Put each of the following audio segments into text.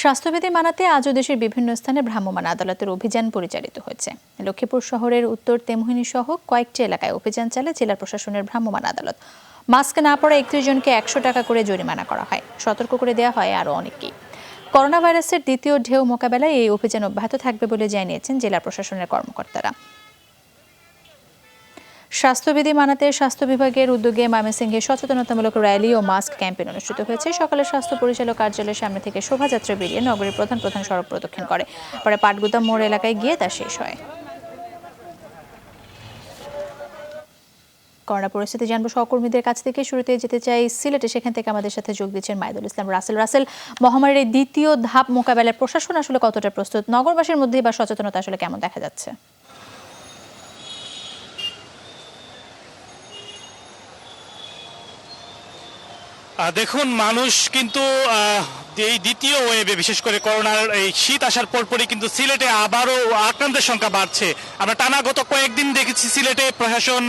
স্বাস্থ্যবিধি মানাতে আজও দেশের বিভিন্ন স্থানে ভ্রাম্যমাণ আদালতের অভিযান পরিচালিত হয়েছে। লক্ষ্মীপুর শহরের উত্তর তেমহিনী সহ কয়েকটি এলাকায় অভিযান চালায় জেলা প্রশাসনের ভ্রাম্যমাণ আদালত। মাস্ক না পরা একত্রিশ জনকে একশো টাকা করে জরিমানা করা হয়। সতর্ক করে দেওয়া হয় আরও অনেককেই। করোনা ভাইরাসের দ্বিতীয় ঢেউ মোকাবেলায় এই অভিযান অব্যাহত থাকবে বলে জানিয়েছেন জেলা প্রশাসনের কর্মকর্তারা। স্বাস্থ্যবিধি মানাতে স্বাস্থ্য বিভাগের উদ্যোগে ময়মনসিংহে সচেতনতামূলক র্যালি ও মাস্ক ক্যাম্পেইন অনুষ্ঠিত হয়েছে। সকালে স্বাস্থ্য পরিচালক কার্যালয়ের সামনে থেকে শোভাযাত্রা বেরিয়ে নগরীর প্রধান প্রধান সড়ক প্রদক্ষিণ করে। পরে পাটগুদাম মোড় এলাকায় গিয়ে তা শেষ হয়। করোনা পরিস্থিতি জানব সহকর্মীদের কাছ থেকে। শুরুতে যেতে চাই সিলেটে, সেখান থেকে আমাদের সাথে যোগ দিচ্ছেন মাইদুল ইসলাম রাসেল। রাসেল, মহামারীর দ্বিতীয় ধাপ মোকাবেলায় প্রশাসন আসলে কতটা প্রস্তুত? নগরবাসীর মধ্যে বা সচেতনতা আসলে কেমন দেখা যাচ্ছে? দেখুন মানুষ কিন্তু এই দ্বিতীয় ওয়েভে বিশেষ করে করোনার এই শীত আসার পরপরই কিন্তু সিলেটে আবারও আক্রান্তের সংখ্যা বাড়ছে। আমরা টানা গত কয়েকদিন দেখেছি সিলেটে প্রশাসন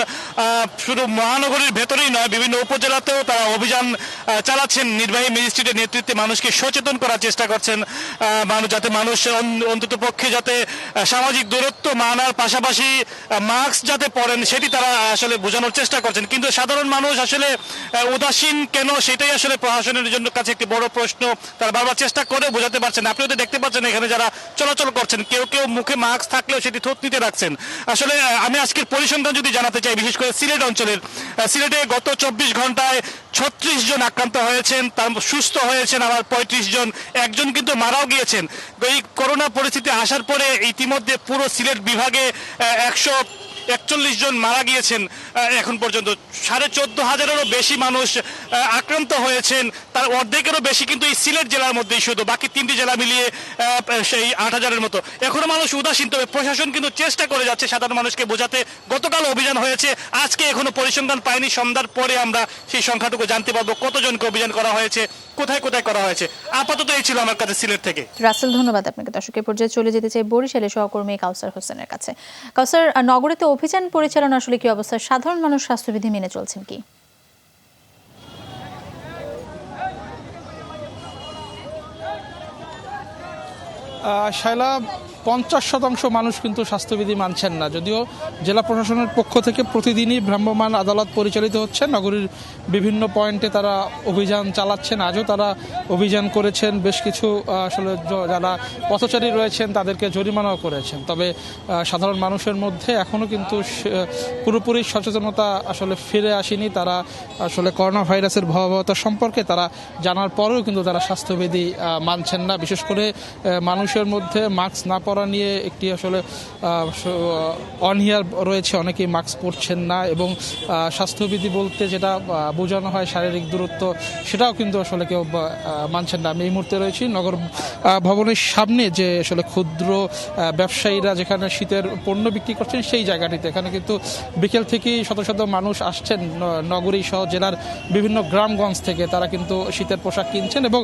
শুধু মহানগরীর ভেতরেই নয়, বিভিন্ন উপজেলাতেও তারা অভিযান চালাচ্ছেন। নির্বাহী ম্যাজিস্ট্রেটের নেতৃত্বে মানুষকে সচেতন করার চেষ্টা করছেন মানুষ যাতে মানুষ অন্তত পক্ষে যাতে সামাজিক দূরত্ব মানার পাশাপাশি মাস্ক যাতে পরেন, সেটি তারা আসলে বোঝানোর চেষ্টা করছেন। কিন্তু সাধারণ মানুষ আসলে উদাসীন কেন? সেটাই আসলে প্রশাসনের জন্য কাছে একটি বড় প্রশ্ন। তারা বারবার চেষ্টা করে বোঝাতে পারছেন। আপনিও তো দেখতে পাচ্ছেন এখানে যারা চলাচল করছেন, কেউ কেউ মুখে মাস্ক থাকলেও সেটি থতনিতে রাখছেন। আসলে আমি আজকের পরিসংখ্যান যদি জানাতে চাই, বিশেষ করে সিলেট অঞ্চলের সিলেটে গত চব্বিশ ঘন্টায় ছত্রিশ জন আক্রান্ত হয়েছেন, তার সুস্থ হয়েছেন আবার পঁয়ত্রিশ জন, একজন কিন্তু মারাও গিয়েছেন। এই করোনা পরিস্থিতি আসার পরে ইতিমধ্যে পুরো সিলেট বিভাগে একশো একচল্লিশ জন মারা গিয়েছেন এখন পর্যন্ত। সাড়ে চোদ্দ হাজারেরও বেশি মানুষ আক্রান্ত হয়েছেন, তার অর্ধেকেরও বেশি কিন্তু এই সিলেট জেলার মধ্যেই শুধু, বাকি তিনটি জেলা মিলিয়ে সেই আট হাজারের মতো। এখনও মানুষ উদাসীন, তবে প্রশাসন কিন্তু চেষ্টা করে যাচ্ছে সাধারণ মানুষকে বোঝাতে। গতকাল অভিযান হয়েছে, আজকে এখনও পরিসংখ্যান পায়নি, সন্ধ্যার পরে আমরা সেই সংখ্যাটুকু জানতে পারব, কতজনকে অভিযান করা হয়েছে, কোথায় কোথায় করা হয়েছে। আপাতত এই ছিল আমার কাছে সিলেট থেকে। রাসেল, ধন্যবাদ আপনাকে। দর্শকের পর্যায়ে চলে যেতে চাই বরিশালে সহকর্মী কাউসার হোসেনের কাছে। কাউসার নগরীতে অভিযান পরিচালনা আসলে কি অবস্থা? সাধারণ মানুষ স্বাস্থ্যবিধি মেনে চলছেন কি? শায়লা পঞ্চাশ শতাংশ মানুষ কিন্তু স্বাস্থ্যবিধি মানছেন না। যদিও জেলা প্রশাসনের পক্ষ থেকে প্রতিদিনই ভ্রাম্যমাণ আদালত পরিচালিত হচ্ছে। নগরীর বিভিন্ন পয়েন্টে তারা অভিযান চালাচ্ছেন। আজও তারা অভিযান করেছেন। বেশ কিছু আসলে যারা পথচারী রয়েছেন তাদেরকে জরিমানাও করেছেন। তবে সাধারণ মানুষের মধ্যে এখনও কিন্তু পুরোপুরি সচেতনতা আসলে ফিরে আসেনি। তারা আসলে করোনা ভাইরাসের ভয়াবহতা সম্পর্কে তারা জানার পরেও কিন্তু তারা স্বাস্থ্যবিধি মানছেন না। বিশেষ করে মানুষের মধ্যে মাস্ক না পরা নিয়ে একটি আসলে অনহিয়ার রয়েছে। অনেকেই মাস্ক পরছেন না এবং স্বাস্থ্যবিধি বলতে যেটা বোঝানো হয় শারীরিক দূরত্ব, সেটাও কিন্তু আসলে কেউ মানছেন না। আমি এই মুহূর্তে রয়েছি নগর ভবনের সামনে যে আসলে ক্ষুদ্র ব্যবসায়ীরা যেখানে শীতের পণ্য বিক্রি করছেন, সেই জায়গাটিতে। এখানে কিন্তু বিকেল থেকেই শত শত মানুষ আসছেন নগরী সহ জেলার বিভিন্ন গ্রামগঞ্জ থেকে। তারা কিন্তু শীতের পোশাক কিনছেন এবং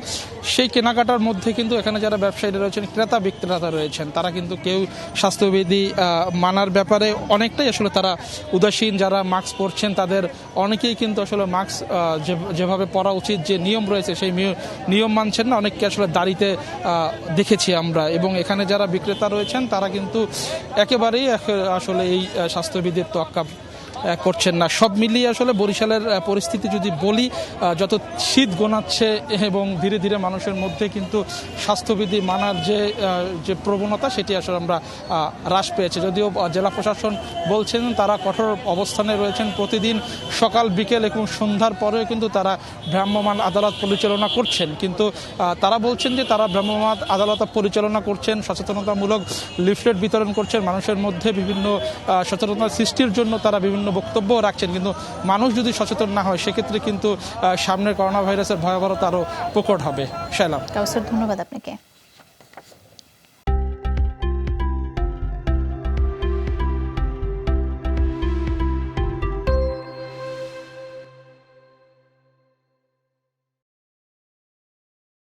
সেই কেনাকাটার মধ্যে কিন্তু এখানে যারা ব্যবসায়ীরা রয়েছেন, ক্রেতা বিক্রেতা রয়েছেন তারা কিন্তু কেউ স্বাস্থ্যবিধি মানার ব্যাপারে অনেকটাই আসলে তারা উদাসীন, যারা মাস্ক পরছেন তাদের অনেকেই কিন্তু আসলে মাস্ক যেভাবে পরা উচিত, যে নিয়ম রয়েছে সেই নিয়ম মানছেন না। অনেককে আসলে দাড়িতে দেখেছি আমরা। এবং এখানে যারা বিক্রেতা রয়েছেন তারা কিন্তু একেবারেই আসলে এই স্বাস্থ্যবিধির তোয়াক্কা করছেন না। সব মিলিয়ে আসলে বরিশালের পরিস্থিতি যদি বলি যত শীত গোনাচ্ছে এবং ধীরে ধীরে মানুষের মধ্যে কিন্তু স্বাস্থ্যবিধি মানার যে যে প্রবণতা, সেটি আসলে আমরা হ্রাস পেয়েছে। যদিও জেলা প্রশাসন বলছেন তারা কঠোর অবস্থানে রয়েছেন প্রতিদিন সকাল বিকেল এবং সন্ধ্যার পরেও কিন্তু তারা ভ্রাম্যমাণ আদালত পরিচালনা করছেন। কিন্তু তারা বলছেন যে তারা ভ্রাম্যমাণ আদালত পরিচালনা করছেন, সচেতনতামূলক লিফলেট বিতরণ করছেন। মানুষের মধ্যে বিভিন্ন সচেতনতা সৃষ্টির জন্য তারা বিভিন্ন বক্তব্য রাখছেন। কিন্তু মানুষ যদি সচেতন না হয়, সেক্ষেত্রে কিন্তু সামনের করোনা ভাইরাসের ভয়াবহতা আরও প্রকট হবে। শাইলাম ধন্যবাদ আপনাকে।